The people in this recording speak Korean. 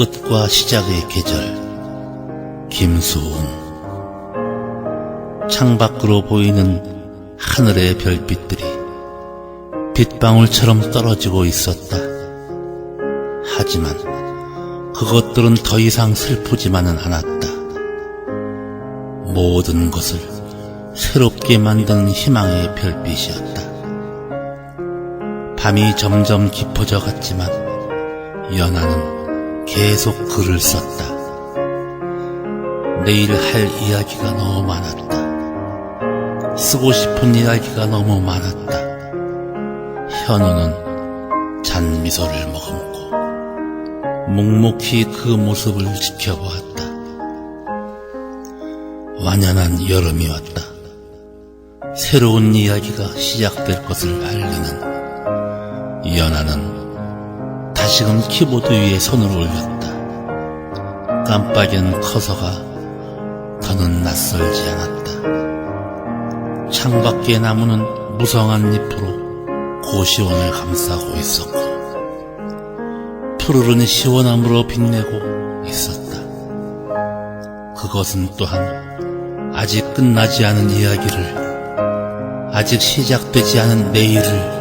끝과 시작의 계절 김수웅 창밖으로 보이는 하늘의 별빛들이 빗방울처럼 떨어지고 있었다. 하지만 그것들은 더 이상 슬프지만은 않았다. 모든 것을 새롭게 만드는 희망의 별빛이었다. 밤이 점점 깊어져 갔지만 연하는 계속 글을 썼다. 내일 할 이야기가 너무 많았다. 쓰고 싶은 이야기가 너무 많았다. 현우는 잔미소를 머금고 묵묵히 그 모습을 지켜보았다. 완연한 여름이 왔다. 새로운 이야기가 시작될 것을 알리는 연하는 다시금 키보드 위에 손을 올렸다. 깜빡이는 커서가 더는 낯설지 않았다. 창밖의 나무는 무성한 잎으로 고시원을 감싸고 있었고 푸르른 시원함으로 빛내고 있었다. 그것은 또한 아직 끝나지 않은 이야기를 아직 시작되지 않은 내일을